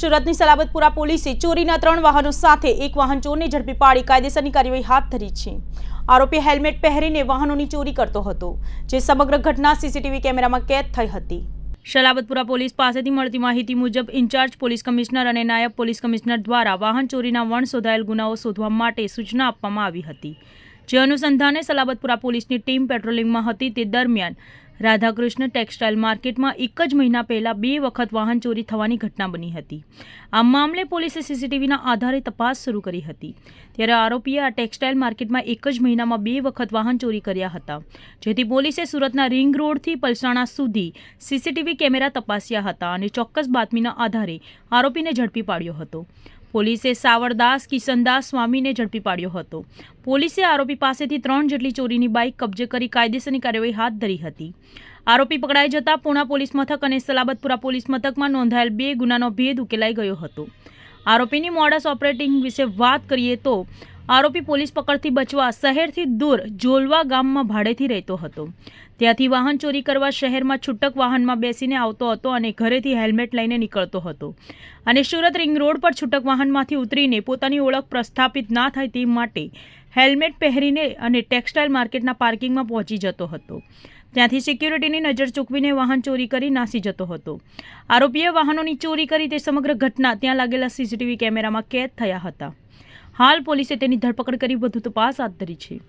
સુરતની સલાબતપુરા પોલીસે ચોરીના ત્રણ વાહનો સાથે એક વાહન ચોરને ઝડપી પાડી કાયદેસરની કાર્યવાહી હાથ ધરી છે. આરોપી હેલ્મેટ પહેરીને વાહનોની ચોરી કરતો હતો, જે સમગ્ર ઘટના સીસીટીવી કેમેરામાં કેદ થઈ હતી. શલાબતપુરા પોલીસ પાસેથી મળતી માહિતી મુજબ ઇન્ચાર્જ પોલીસ કમિશનર અને નાયબ પોલીસ કમિશનર દ્વારા વાહન ચોરીના વણ શોધાયેલ ગુનાઓ શોધવા માટે સૂચના આપવામાં આવી હતી. જે અનુસંધાને સલાબતપુરા પોલીસની ટીમ પેટ્રોલિંગમાં હતી તે દરમિયાન રાધાકૃષ્ણ ટેક્સટાઇલ માર્કેટમાં એક જ મહિના પહેલાં બે વખત વાહન ચોરી થવાની ઘટના બની હતી. આ મામલે પોલીસે સીસીટીવીના આધારે તપાસ શરૂ કરી હતી. ત્યારે આરોપીએ આ ટેક્સટાઇલ માર્કેટમાં એક જ મહિનામાં બે વખત વાહન ચોરી કર્યા હતા. જેથી પોલીસે સુરતના રિંગ રોડથી પલસાણા સુધી સીસીટીવી કેમેરા તપાસ્યા હતા અને ચોક્કસ બાતમીના આધારે આરોપીને ઝડપી પાડ્યો હતો. પોલીસે સાવરદાસ, કિશનદાસ સ્વામીને ઝડપી પાડ્યો હતો. પોલીસે આરોપી પાસેથી ત્રણ જેટલી ચોરીની બાઇક કબજે કરી કાયદેસરની કાર્યવાહી હાથ ધરી હતી. આરોપી પકડાઈ જતા પૂણા પોલીસ મથક અને સલાબતપુરા પોલીસ મથકમાં નોંધાયેલ બે ગુનાનો ભેદ ઉકેલાઈ ગયો હતો. આરોપીની મોડસ ઓપરેટિંગ વિશે વાત કરીએ તો આરોપી પોલીસ પકડથી બચવા શહેરથી દૂર જોલવા ગામમાં ભાડેથી રહેતો હતો. ત્યાંથી વાહન ચોરી કરવા શહેરમાં છૂટક વાહનમાં બેસીને આવતો હતો અને ઘરેથી હેલ્મેટ લઈને નીકળતો હતો. અને સુરત રિંગ રોડ પર છૂટક વાહનમાંથી ઉતરીને પોતાની ઓળખ પ્રસ્થાપિત ના થાય તે માટે હેલ્મેટ પહેરીને અને ટેક્સટાઇલ માર્કેટના પાર્કિંગમાં પહોંચી જતો હતો. ત્યાંથી સિક્યુરિટીની નજર ચૂકવીને વાહન ચોરી કરી નાસી જતો હતો. આરોપીએ વાહનોની ચોરી કરી તે સમગ્ર ઘટના ત્યાં લાગેલા સીસીટીવી કેમેરામાં કેદ થયા હતા. હાલ પોલીસે તેની ધરપકડ કરી વધુ તપાસ હાથ ધરી છે.